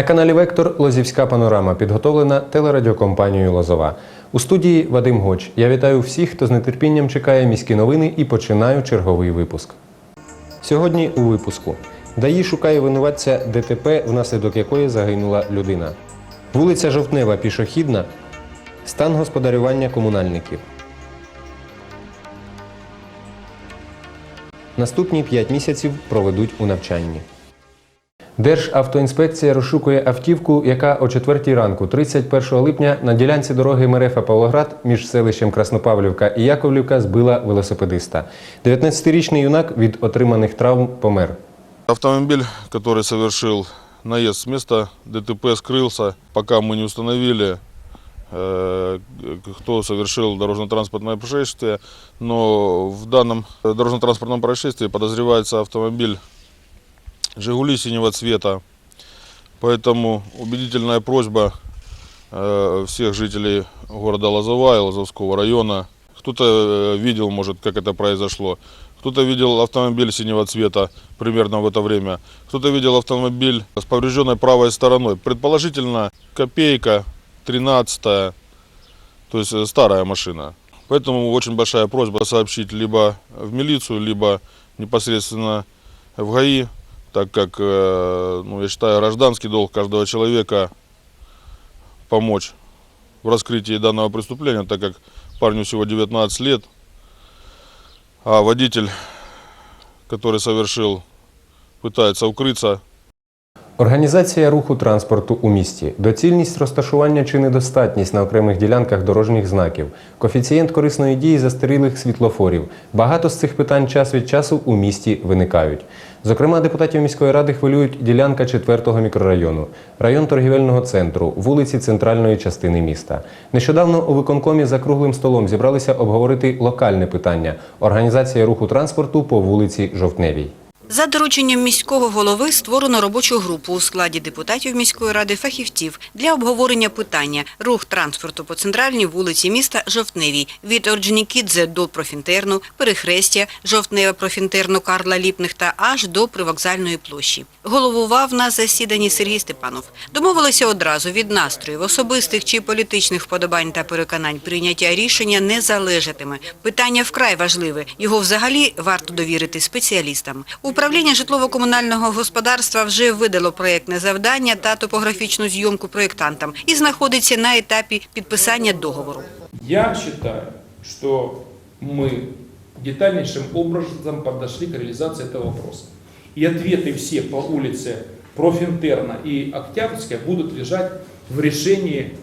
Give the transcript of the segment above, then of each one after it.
На каналі Вектор Лозівська панорама підготовлена телерадіокомпанією Лозова. У студії Вадим Гоч. Я вітаю всіх, хто з нетерпінням чекає міські новини і починаю черговий випуск. Сьогодні у випуску ДАІ шукає винуватця ДТП, внаслідок якої загинула людина. Вулиця Жовтнева пішохідна. Стан господарювання комунальників. Наступні 5 місяців проведуть у навчанні. Державтоінспекція розшукує автівку, яка о 4 ранку, 31 липня, на ділянці дороги Мерефа Павлоград між селищем Краснопавлівка і Яковлівка збила велосипедиста. 19-річний юнак від отриманих травм помер. Автомобиль, который совершил наезд с места ДТП, скрылся. Пока мы не установили, э, кто совершил дорожно-транспортное происшествие. Но в данном э, дорожно-транспортном происшествии подозревается автомобиль «Жигули» синего цвета. Поэтому убедительная просьба э, всех жителей города Лозова и Лозовского района. Кто-то э, видел, может, как это произошло. Кто-то видел автомобиль синего цвета примерно в это время. Кто-то видел автомобиль с поврежденной правой стороной. Предположительно, копейка, 13 то есть э, старая машина. Поэтому очень большая просьба сообщить либо в милицию, либо непосредственно в ГАИ, так как, э, ну, я считаю, гражданский долг каждого человека помочь в раскрытии данного преступления, так как парню всего 19 лет, а водитель, который совершил, пытается укрыться Організація руху транспорту у місті, доцільність розташування чи недостатність на окремих ділянках дорожніх знаків, коефіцієнт корисної дії застарілих світлофорів. Багато з цих питань час від часу у місті виникають. Зокрема, депутатів міської ради хвилюють ділянка 4-го мікрорайону, район торгівельного центру, вулиці центральної частини міста. Нещодавно у виконкомі за круглим столом зібралися обговорити локальне питання організація руху транспорту по вулиці Жовтневій. За дорученням міського голови створено робочу групу у складі депутатів міської ради фахівців для обговорення питання рух транспорту по центральній вулиці міста Жовтневій від Орджонікідзе до Профінтерну, перехрестя Жовтнева Профінтерну Карла Ліпнихта аж до привокзальної площі. Головував на засіданні Сергій Степанов. Домовилися одразу від настроїв, особистих чи політичних вподобань та переконань прийняття рішення не залежатиме. Питання вкрай важливе. Його взагалі варто довірити спеціалістам. Управління житлово-комунального господарства вже видало проєктне завдання та топографічну зйомку проєктантам і знаходиться на етапі підписання договору. Я считаю, что мы детальнейшим образом подошли к реализации этого вопроса. И ответы все по улице Профинтерна и Октябрьская будут лежать в решении,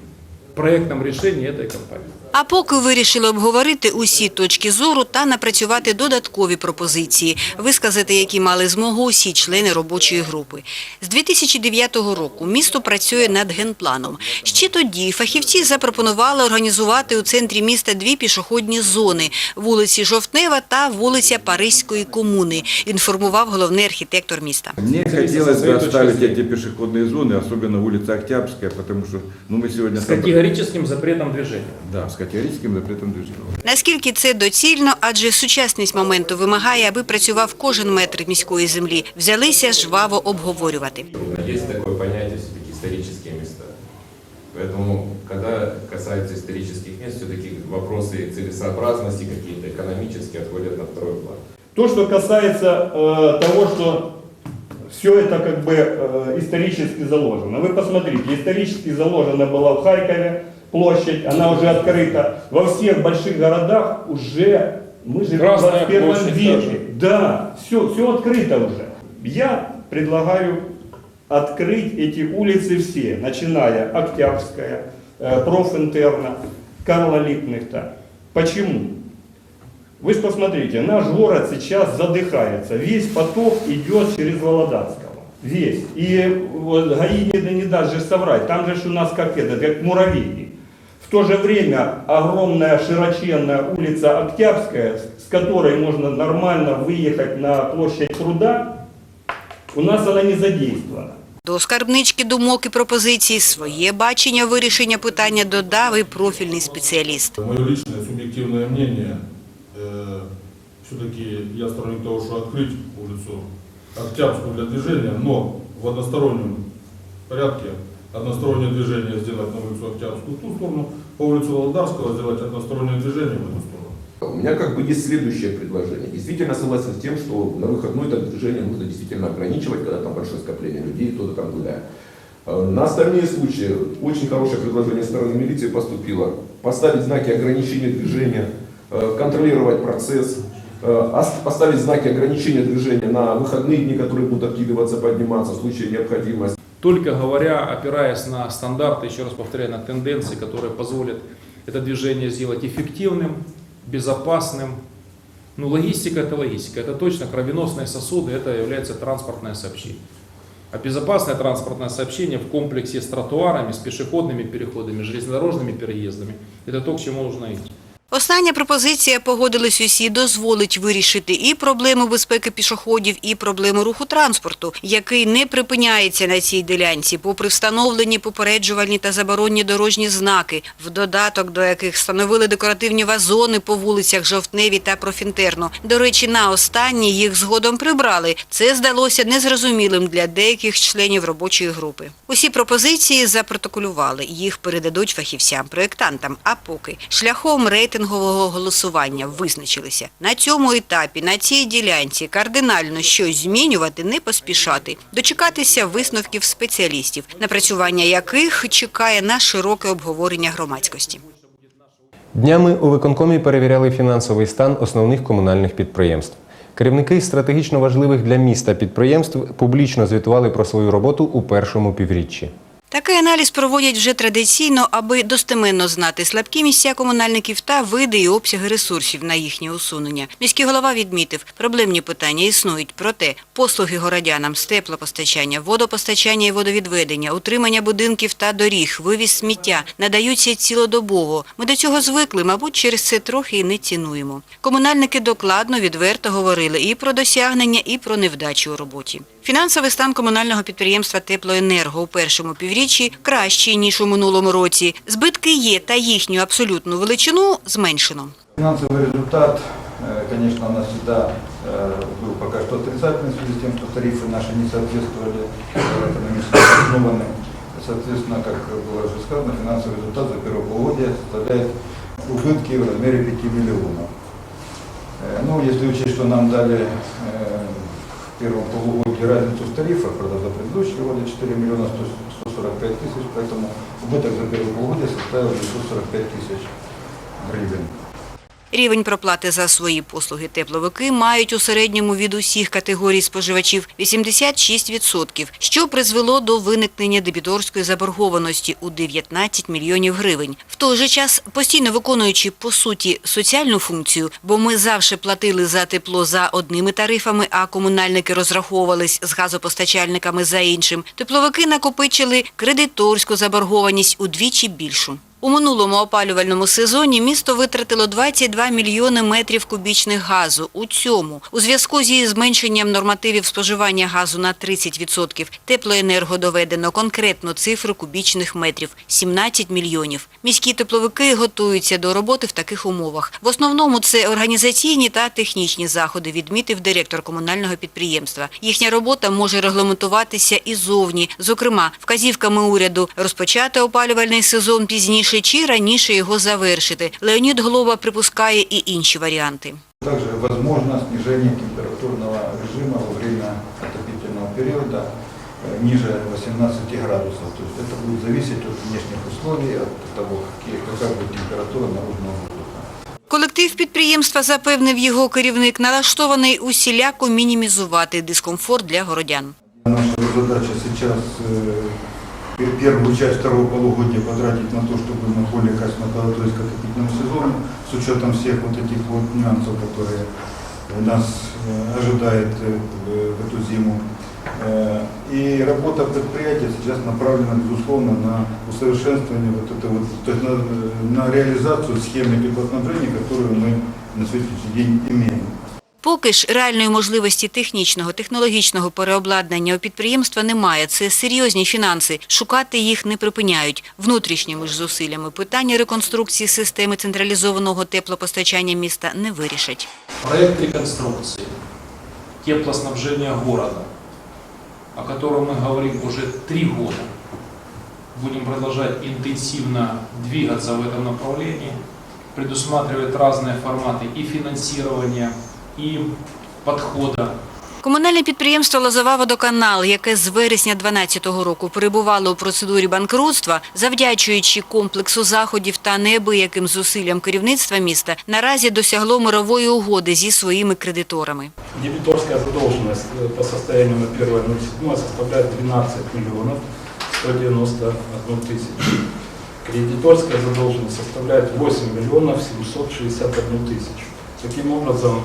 проектном решении этой компании. А поки вирішили обговорити усі точки зору та напрацювати додаткові пропозиції, висказати, які мали змогу усі члени робочої групи. З 2009 року місто працює над генпланом. Ще тоді фахівці запропонували організувати у центрі міста дві пішохідні зони – вулиці Жовтнева та вулиця Паризької комуни, інформував головний архітектор міста. Мне Зависит от хотелось бы своей точки оставить зрения. эти пешеходные зоны, особенно улица Октябрьская, потому что ну, мы сегодня... С собра- категорическим запретом движения. Да, с категорическим запретом движения. Наскільки це доцільно, адже сучасність моменту вимагає, аби працював кожен метр міської землі. Взялися жваво обговорювати. Есть такое понятие все-таки исторические места. Поэтому, когда касается исторических мест, все-таки вопросы целесообразности какие-то экономические отходят на второй план. То, что касается э, того, что все это как бы э, исторически заложено. Вы посмотрите, исторически заложена была в Харькове площадь, она уже открыта. Во всех больших городах уже мы живем Красная в 21 площадь веке. тоже. Да, все, все открыто уже. Я предлагаю открыть эти улицы все, начиная Октябрьская, э, Профинтерна, Карла Липнихта. Почему? Вы же посмотрите, наш город сейчас задыхается. Весь поток идет через Володарского. Весь. И вот ГАИ не, не даст же соврать. Там же у нас как это, как муравейник. В то же время огромная широченная улица Октябрьская, с с которой можно нормально выехать на площадь труда, у нас она не задействована. До скарбнички думок і пропозицій своє бачення вирішення питання додав і профільний спеціаліст. Мое личное субъективное мнение, все-таки я сторонник того, что открыть улицу Октябрьскую для движения, но в одностороннем порядке Одностороннее движение сделать на улицу Октябрьскую в ту сторону, по улице Володарского сделать одностороннее движение в эту сторону. У меня как бы есть следующее предложение. Действительно согласен с тем, что на выходной это движение нужно действительно ограничивать, когда там большое скопление людей, кто-то там гуляет. Э, На остальные случаи очень хорошее предложение стороны милиции поступило. Поставить знаки ограничения движения, э, контролировать процесс, э, ос- поставить знаки ограничения движения на выходные дни, которые будут откидываться, подниматься в случае необходимости. Только говоря, опираясь на стандарты, еще раз повторяю, на тенденции, которые позволят это движение сделать эффективным, безопасным. Ну, логистика – это логистика. Это точно кровеносные сосуды, это является транспортное сообщение. А безопасное транспортное сообщение в комплексе с тротуарами, с пешеходными переходами, железнодорожными переездами – это то, к чему нужно идти. Остання пропозиція погодились усі дозволить вирішити і проблему безпеки пішоходів, і проблему руху транспорту, який не припиняється на цій ділянці, попри встановлені попереджувальні та заборонні дорожні знаки, в додаток до яких встановили декоративні вазони по вулицях Жовтневі та Профінтерно. До речі, на останні їх згодом прибрали. Це здалося незрозумілим для деяких членів робочої групи. Усі пропозиції запротоколювали, їх передадуть фахівцям-проєктантам. А поки шляхом рейтингового голосування визначилися. На цьому етапі, на цій ділянці кардинально щось змінювати, не поспішати, дочекатися висновків спеціалістів, напрацювання яких чекає на широке обговорення громадськості. Днями у виконкомі перевіряли фінансовий стан основних комунальних підприємств. Керівники стратегічно важливих для міста підприємств публічно звітували про свою роботу у першому півріччі. Такий аналіз проводять вже традиційно, аби достеменно знати слабкі місця комунальників та види і обсяги ресурсів на їхнє усунення. Міський голова відмітив, проблемні питання існують, проте послуги городянам з теплопостачання, водопостачання і водовідведення, утримання будинків та доріг, вивіз сміття надаються цілодобово. Ми до цього звикли, мабуть, через це трохи і не цінуємо. Комунальники докладно, відверто говорили і про досягнення, і про невдачі у роботі. Фінансовий стан комунального підприємства Теплоенерго у першому півріччі кращий, ніж у минулому році. Збитки є, та їхню абсолютну величину зменшено. Финансовый результат, э, конечно, у нас всегда э, был пока что отрицательный в связи с тем, что тарифы наши не соответствовали э, экономически обоснованным. Соответственно, как было уже сказано, финансовый результат за первое полугодие составляет убытки в размере 5 миллионов. Э, Ну, если учесть, что нам дали э, в первом полугодии разницу в тарифах, правда, за предыдущие годы 4 миллиона 100 145 тысяч, поэтому убыток за первое полугодие составил 945 тысяч гривен. Рівень проплати за свої послуги тепловики мають у середньому від усіх категорій споживачів 86%, що призвело до виникнення дебіторської заборгованості у 19 мільйонів гривень. В той же час, постійно виконуючи по суті соціальну функцію, бо ми завжди платили за тепло за одними тарифами, а комунальники розраховувались з газопостачальниками за іншим, тепловики накопичили кредиторську заборгованість удвічі більшу. У минулому опалювальному сезоні місто витратило 22 мільйони метрів кубічних газу. У цьому, у зв'язку зі зменшенням нормативів споживання газу на 30%, теплоенерго доведено конкретну цифру кубічних метрів – 17 мільйонів. Міські тепловики готуються до роботи в таких умовах. В основному це організаційні та технічні заходи, відмітив директор комунального підприємства. Їхня робота може регламентуватися і зовні, зокрема, вказівками уряду розпочати опалювальний сезон пізніше чи раніше його завершити. Леонід Глоба припускає і інші варіанти. Также возможно снижение температурного режима во время отопительного периода э, ниже 18 градусов. То есть это будет зависеть от внешних условий, от того, какие, какая будет температура наружного воздуха. Колектив підприємства, запевнив його керівник, налаштований усіляко мінімізувати дискомфорт для городян. Наша задача сейчас э, пер- первую часть второго полугодия потратить на то, чтобы мы более качественно подготовились к отопительному сезону, с учетом всех вот этих вот нюансов, которые нас э, ожидает э, в в эту зиму. Э, И работа предприятия сейчас направлена, безусловно, на усовершенствование вот это вот, то есть на, на реализацию схемы теплоснабжения, которую мы на сегодняшний день имеем. Поки ж реальної можливості технічного, технологічного переобладнання у підприємства немає. Це серйозні фінанси. Шукати їх не припиняють. Внутрішніми ж зусиллями питання реконструкції системи централізованого теплопостачання міста не вирішать. Проект реконструкции теплоснабжения города, о котором мы говорим уже три года, будем продолжать интенсивно двигаться в этом направлении, предусматривает разные форматы и финансирования, и подхода Комунальне підприємство Лозова водоканал, яке з вересня 2012 року перебувало у процедурі банкрутства, завдячуючи комплексу заходів та неабияким зусиллям керівництва міста, наразі досягло мирової угоди зі своїми кредиторами. Дебиторская задолженность э, по состоянию на 1.07 составляет 12 миллионов 191 тысячу. Кредиторская задолженность составляет 8 миллионов 761 тысячу. Таким образом,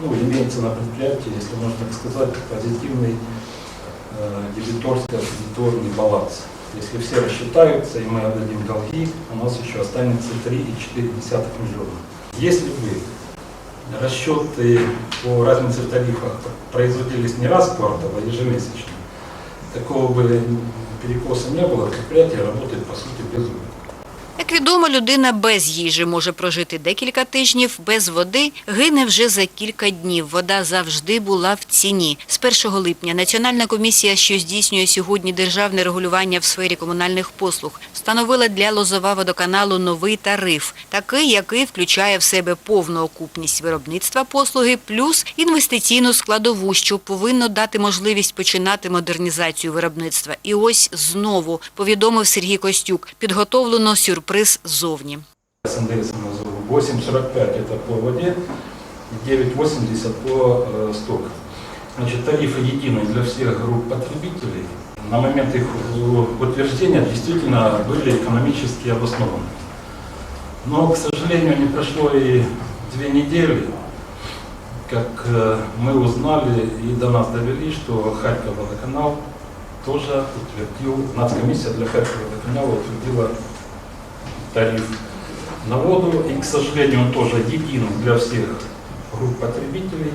ну, имеется на предприятии, если можно так сказать, позитивный э, дебиторско-кредиторный баланс. Если все рассчитаются и мы отдадим долги, у нас еще останется 3,4 миллиона. Если бы расчеты по разнице в тарифах производились не раз в квартал, а ежемесячно, такого бы перекоса не было, предприятие работает по сути без убытка. Як відомо, людина без їжі може прожити декілька тижнів, без води гине вже за кілька днів. Вода завжди була в ціні. З 1 липня Національна комісія, що здійснює сьогодні державне регулювання в сфері комунальних послуг, встановила для Лозова водоканалу новий тариф, такий, який включає в себе повну окупність виробництва послуги плюс інвестиційну складову, що повинно дати можливість починати модернізацію виробництва. І ось знову повідомив Сергій Костюк, підготовлено сюрприз ззовні. СНДС назову 8,45 это по воде и 9,80 по э, стоку. Значит, тарифы единые для всех групп потребителей. На момент их э, утверждения действительно были экономически обоснованы. Но, к сожалению, не прошло и две недели, как э, мы узнали и до нас довели, что Харьков водоканал тоже утвердил, нацкомиссия для Харькова водоканала утвердила тариф на воду, и, к сожалению, он тоже единый для всех групп потребителей.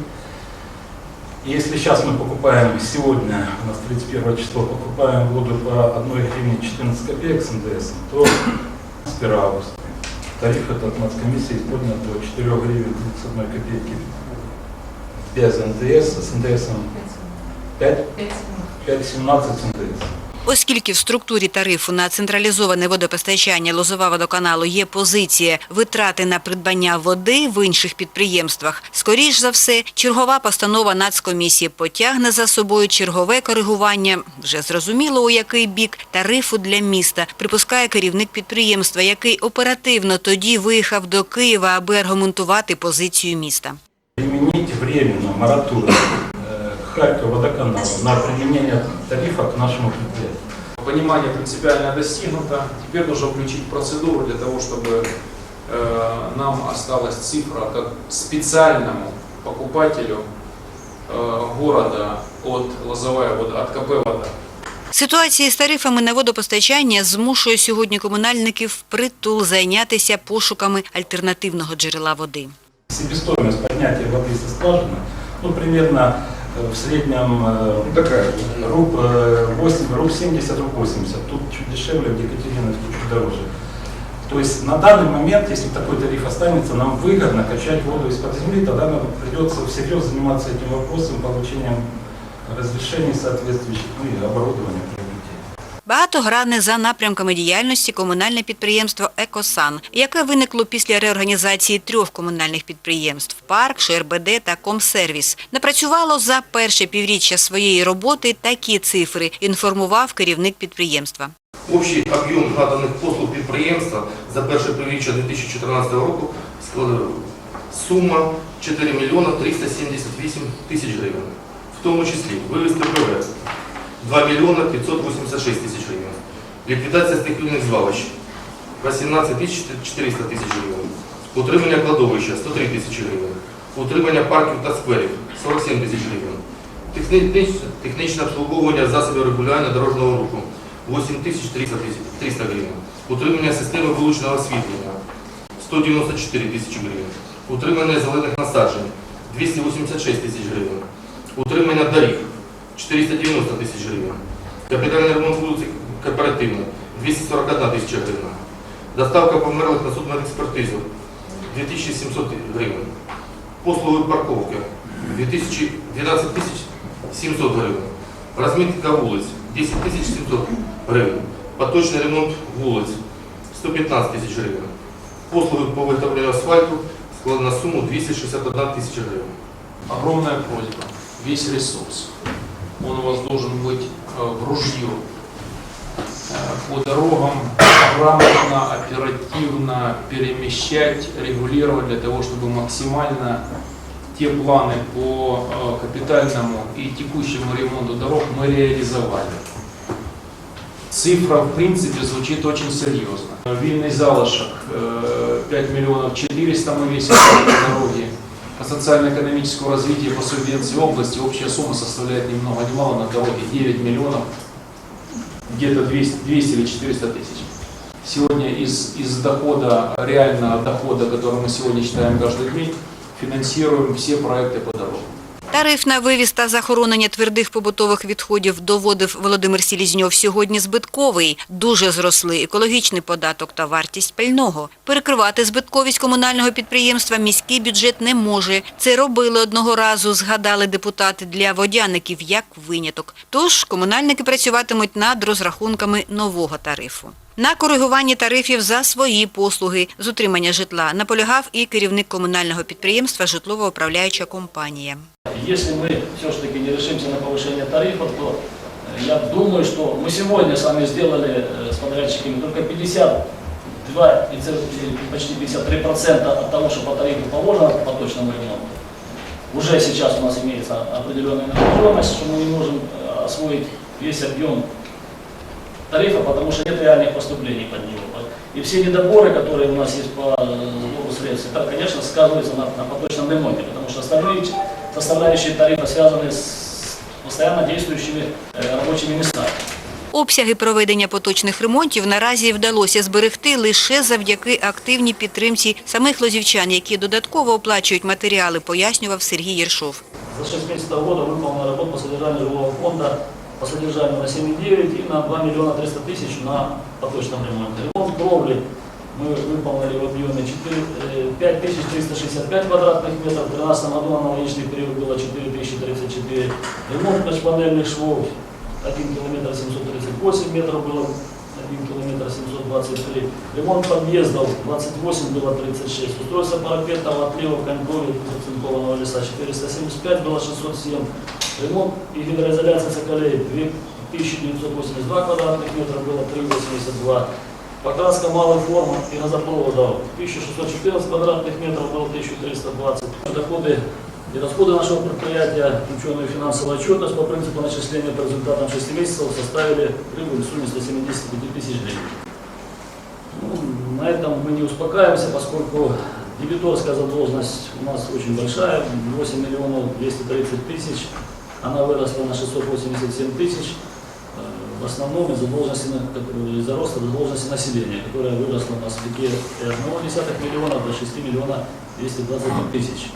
И если сейчас мы покупаем, сегодня, у нас 31 число, покупаем воду по 1 гривне 14 копеек с НДС, то с 1 августа тариф этот нацкомиссии поднят до 4 гривен 31 копейки без НДС, с НДСом 5, 5,17 с НДС. Оскільки в структурі тарифу на централізоване водопостачання Лозова водоканалу є позиція витрати на придбання води в інших підприємствах, скоріш за все, чергова постанова Нацкомісії потягне за собою чергове коригування, вже зрозуміло у який бік, тарифу для міста, припускає керівник підприємства, який оперативно тоді виїхав до Києва, аби аргументувати позицію міста. применить временно мораторий э, Харькова водоканала на применение тарифа к нашему предприятию. Понимание принципиально достигнуто. Теперь нужно включить процедуру для того, чтобы э, нам осталась цифра как специальному покупателю э, города от Лозовая вода, от КП вода. Ситуація з тарифами на водопостачання змушує сьогодні комунальників впритул зайнятися пошуками альтернативного джерела води. Себестоимость поднятия воды со скважины, ну, примерно э, в среднем э, Ну, такая руб, э, 8, руб 70, руб 80. Тут чуть дешевле, в Екатериновске чуть дороже. То есть на данный момент, если такой тариф останется, нам выгодно качать воду из-под земли, тогда нам придется всерьез заниматься этим вопросом, получением разрешений соответствующих, ну и оборудования. Багатогранне за напрямками діяльності комунальне підприємство «Екосан», яке виникло після реорганізації трьох комунальних підприємств – «Парк», «ШРБД» та «Комсервіс». Напрацювало за перше півріччя своєї роботи такі цифри, інформував керівник підприємства. Общий об'єм наданих послуг підприємства за перше півріччя 2014 року сума 4 мільйона 378 тисяч гривень. В тому числі вивезти ПВ 2 мільйона 586 тисяч гривень. Ліквідація стихійних звалищ 18 тисяч 400 тисяч гривень. Утримання кладовища 103 тисячі гривень. Утримання парків та скверів 47 тисяч гривень. Технічне обслуговування засобів регулювання дорожнього руху 8 300 тисяч- 300 гривень. Утримання системи вуличного освітлення 194 тисячі гривень. Утримання зелених насаджень 286 тисяч гривень. Утримання доріг 490 тисяч гривень. Капітальний ремонт вулиці кооперативна 241 тисяча гривень. Доставка померлих на суд на експертизу 2700 гривень. Послуги парковки 2000 12 тисяч 700 гривень. Розмітка вулиць 10 тисяч 700 гривень. поточний ремонт вулиць 115 тисяч гривень. Послуги по виготовленню асфальту склали на суму 261 тисяча гривень. Огромная просьба, весь ресурс, он у вас должен быть э, в ружье э, по дорогам грамотно, оперативно перемещать, регулировать для того, чтобы максимально те планы по э, капитальному и текущему ремонту дорог мы реализовали. Цифра, в принципе, звучит очень серьезно. Вильный залишок э, 5 миллионов 400 мы весим на дороге. По социально-экономическому развитию по субвенции области общая сумма составляет ни много ни мало на дороге 9 миллионов, где-то 200, 200 или 400 тысяч. Сегодня из, из дохода, реального дохода, который мы сегодня считаем каждый день, финансируем все проекты по дорогам. Тариф на вивіз та захоронення твердих побутових відходів доводив Володимир Сілізньов сьогодні збитковий. Дуже зросли екологічний податок та вартість пального. Перекривати збитковість комунального підприємства міський бюджет не може. Це робили одного разу, згадали депутати для водяників як виняток. Тож комунальники працюватимуть над розрахунками нового тарифу На коригуванні тарифів за свої послуги з утримання житла наполягав і керівник комунального підприємства «Житлово-управляюча компанія». Если мы все-таки не решимся на повышение тарифа, то э, я думаю, что мы сегодня с вами сделали э, с подрядчиками только 52, и цел- и почти 53% от того, что по тарифу положено по точному ремонту. Уже сейчас у нас имеется определенная напряженность, что мы не можем э, освоить весь объем тарифа, потому что нет реальных поступлений под него. И все недоборы, которые у нас есть по э, сбору средств, это, конечно, сказывается на, на поточном ремонте, потому что остальные ч- составляющие тарифа связаны с постоянно действующими э, рабочими местами. Обсяги проведення поточних ремонтів наразі вдалося зберегти лише завдяки активній підтримці самих лозівчан, які додатково оплачують матеріали, пояснював Сергій Єршов. За 6 месяцев года выполнена работа по содержанию жилого фонда по содержанию на 7,9 и на 2 миллиона 300 тысяч на поточном ремонте. Ремонт кровли мы выполнили в объеме 4, э, 5365 квадратных метров. В 2013 году аналогичный период было 4034. Ремонт межпанельных швов 1 километр 738 метров было 1 километр 723. Ремонт подъездов 28 было 36. Устройство парапетного отлива конькови оцинкованного леса 475 было 607. Ремонт и гидроизоляция соколей 2982 квадратных метра было 382. Покраска малой формы и газопроводов 1614 квадратных метров было 1320. Доходы и расходы нашего предприятия, включенные в финансовую отчетность по принципу начисления по результатам 6 месяцев, составили прибыль в сумме 175 тысяч гривен. Ну, на этом мы не успокаиваемся, поскольку дебиторская задолженность у нас очень большая, 8 миллионов 230 тысяч, она выросла на 687 тысяч, э, в основном из-за задолженности, на- как- из-за роста задолженности населения, которая выросла у нас в пике 1,1 миллиона до 6 миллионов 220 тысяч.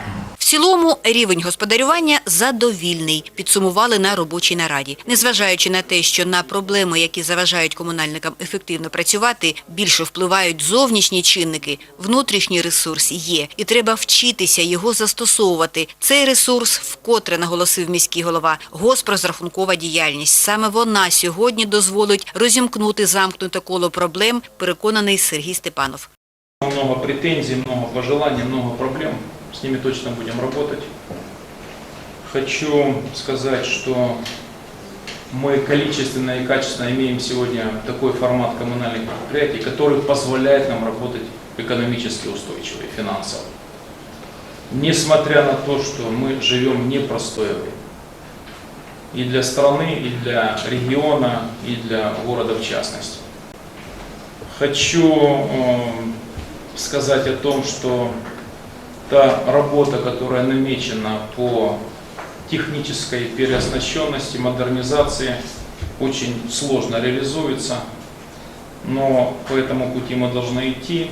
В цілому рівень господарювання задовільний, підсумували на робочій нараді. Незважаючи на те, що на проблеми, які заважають комунальникам ефективно працювати, більше впливають зовнішні чинники, внутрішній ресурс є, і треба вчитися його застосовувати. Цей ресурс, вкотре наголосив міський голова, госпрозрахункова діяльність. Саме вона сьогодні дозволить розімкнути замкнуте коло проблем, переконаний Сергій Степанов. Много претензий, много пожеланий, много проблем. С ними точно будем работать. Хочу сказать, что мы количественно и качественно имеем сегодня такой формат коммунальных предприятий, который позволяет нам работать экономически устойчиво и финансово. Несмотря на то, что мы живем в непростое время. И для страны, и для региона, и для города в частности. Хочу э, сказать о том, что та работа, которая намечена по технической переоснащенности, модернизации, очень сложно реализуется, но по этому пути мы должны идти.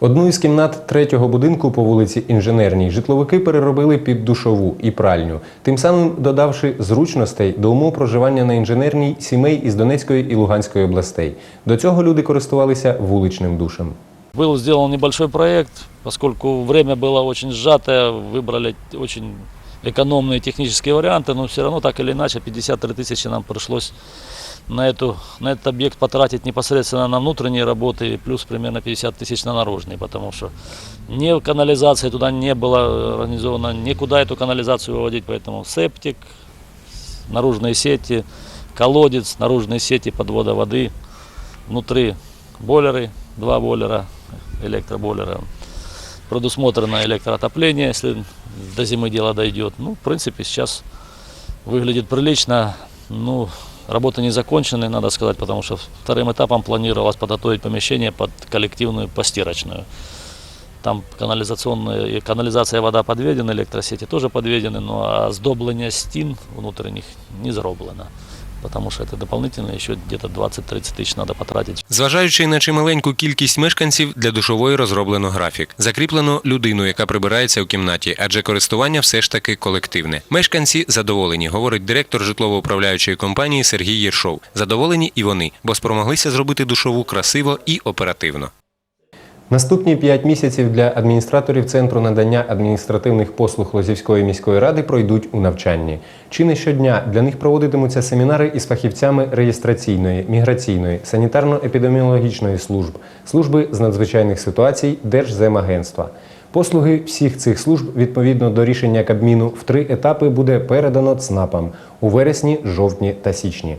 Одну із кімнат третього будинку по вулиці Інженерній житловики переробили під душову і пральню, тим самим додавши зручностей до умов проживання на інженерній сімей із Донецької і Луганської областей. До цього люди користувалися вуличним душем. Был сделан небольшой проект, поскольку время было очень сжатое, выбрали очень экономные технические варианты, но все равно так или иначе 53 тысячи нам пришлось на, эту, на этот объект потратить непосредственно на внутренние работы и плюс примерно 50 тысяч на наружные, потому что ни канализации туда не было организовано, никуда эту канализацию выводить, поэтому септик, наружные сети, колодец, наружные сети подвода воды, внутри бойлеры, два бойлера, электробойлера, предусмотрено электроотопление, если до зимы дело дойдет. Ну, в принципе, сейчас выглядит прилично. Ну, работы не закончены, надо сказать, потому что вторым этапом планировалось подготовить помещение под коллективную постирочную. Там канализационная, канализация вода подведена, электросети тоже подведены, но а сдобление стен внутренних не зроблено. Потому что это дополнительно еще где-то 20-30 тысяч надо потратить. Зважаючи на чималеньку кількість мешканців, для душової розроблено графік. Закріплено людину, яка прибирається у кімнаті, адже користування все ж таки колективне. Мешканці задоволені, говорить директор житлово-управляючої компанії Сергій Єршов. Задоволені і вони, бо спромоглися зробити душову красиво і оперативно. Наступні п'ять місяців для адміністраторів Центру надання адміністративних послуг Лозівської міської ради пройдуть у навчанні. Чи не щодня для них проводитимуться семінари із фахівцями реєстраційної, міграційної, санітарно-епідеміологічної служб, служби з надзвичайних ситуацій Держземагентства. Послуги всіх цих служб відповідно до рішення Кабміну в три етапи буде передано ЦНАПам у вересні, жовтні та січні.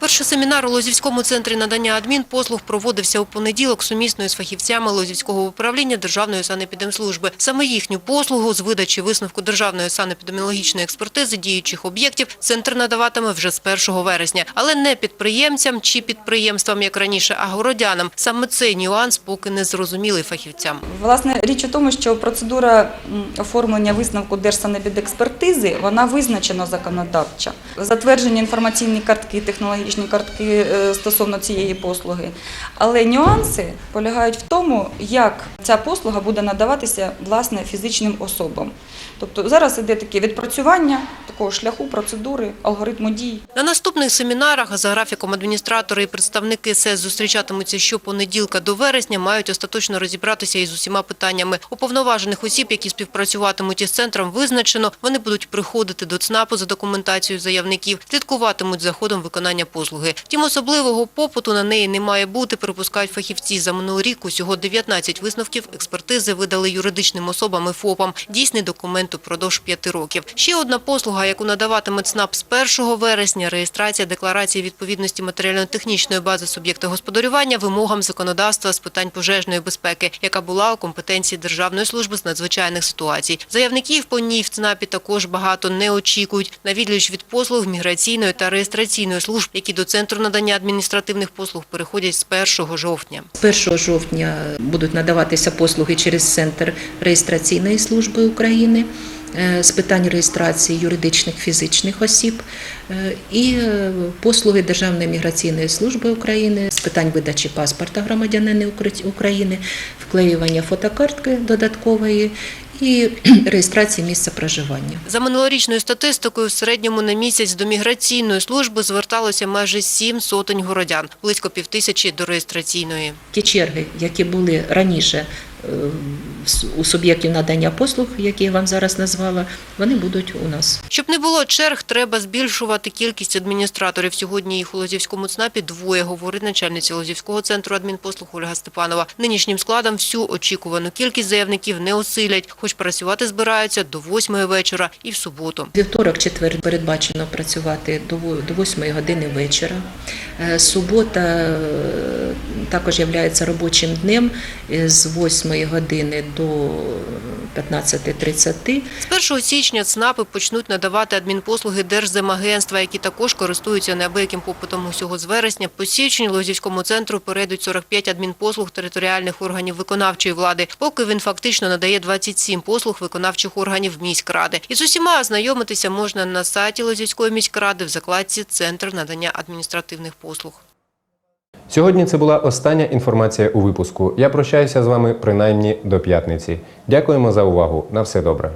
Перший семінар у Лозівському центрі надання адмінпослуг проводився у понеділок сумісно із фахівцями Лозівського управління Державної санепідемслужби. Саме їхню послугу з видачі висновку Державної санепідеміологічної експертизи діючих об'єктів центр надаватиме вже з 1 вересня. Але не підприємцям чи підприємствам, як раніше, а городянам. Саме цей нюанс поки не зрозумілий фахівцям. Власне, річ у тому, що процедура оформлення висновку Держсанепідекспертизи, вона визначена законодавча. Затверджені інформаційні картки, технологічні картки е, стосовно цієї послуги. Але нюанси полягають в тому, як ця послуга буде надаватися власне фізичним особам. Тобто зараз іде таке відпрацювання такого шляху, процедури, алгоритму дій. На наступних семінарах за графіком адміністратори і представники СЕС зустрічатимуться щопонеділка до вересня, мають остаточно розібратися із усіма питаннями. Уповноважених осіб, які співпрацюватимуть із центром, визначено. Вони будуть приходити до ЦНАПу за документацією заявників, слідкуватимуть за ходом виконання послуги. Втім, особливого попиту на неї не має бути, припускають фахівці. За минулий рік усього 19 висновків експертизи видали юридичним особам і ФОПам. Дійсний документ упродовж п'яти років. Ще одна послуга, яку надаватиме ЦНАП з 1 вересня, реєстрація декларації відповідності матеріально-технічної бази суб'єкта господарювання вимогам законодавства з питань пожежної безпеки, яка була у компетенції Державної служби з надзвичайних ситуацій. Заявників по ній в ЦНАПі також багато не очікують. На відліч від послуг міграційної та реєстраційної служб, які до центру надання адміністративних послуг переходять з 1 жовтня. З 1 жовтня будуть надаватися послуги через Центр реєстраційної служби України е, з питань реєстрації юридичних фізичних осіб е, і е, послуги Державної міграційної служби України з питань видачі паспорта громадянина України, вклеювання фотокартки додаткової і реєстрації місця проживання. За минулорічною статистикою, в середньому на місяць до міграційної служби зверталося майже сім сотень городян, близько півтисячі до реєстраційної. Ті черги, які були раніше у суб'єктів надання послуг, які я вам зараз назвала, вони будуть у нас. Щоб не було черг, треба збільшувати кількість адміністраторів. Сьогодні їх у Лозівському ЦНАПі двоє, говорить начальниця Лозівського центру адмінпослуг Ольга Степанова. Нинішнім складом всю очікувану кількість заявників не осилять, хоч працювати збираються до восьмої вечора і в суботу. Вівторок, четвер передбачено працювати до во- до 8 години вечора. Е, Субота е, також є робочим днем е, з 8 години до 15.30. З 1 січня ЦНАПи почнуть надавати адмінпослуги Держземагентства, які також користуються неабияким попитом усього з вересня. По січню Лозівському центру перейдуть 45 адмінпослуг територіальних органів виконавчої влади, поки він фактично надає 27 послуг виконавчих органів міськради. Із усіма ознайомитися можна на сайті Лозівської міськради в закладці «Центр надання адміністративних послуг». Сьогодні це була остання інформація у випуску. Я прощаюся з вами принаймні до п'ятниці. Дякуємо за увагу. На все добре.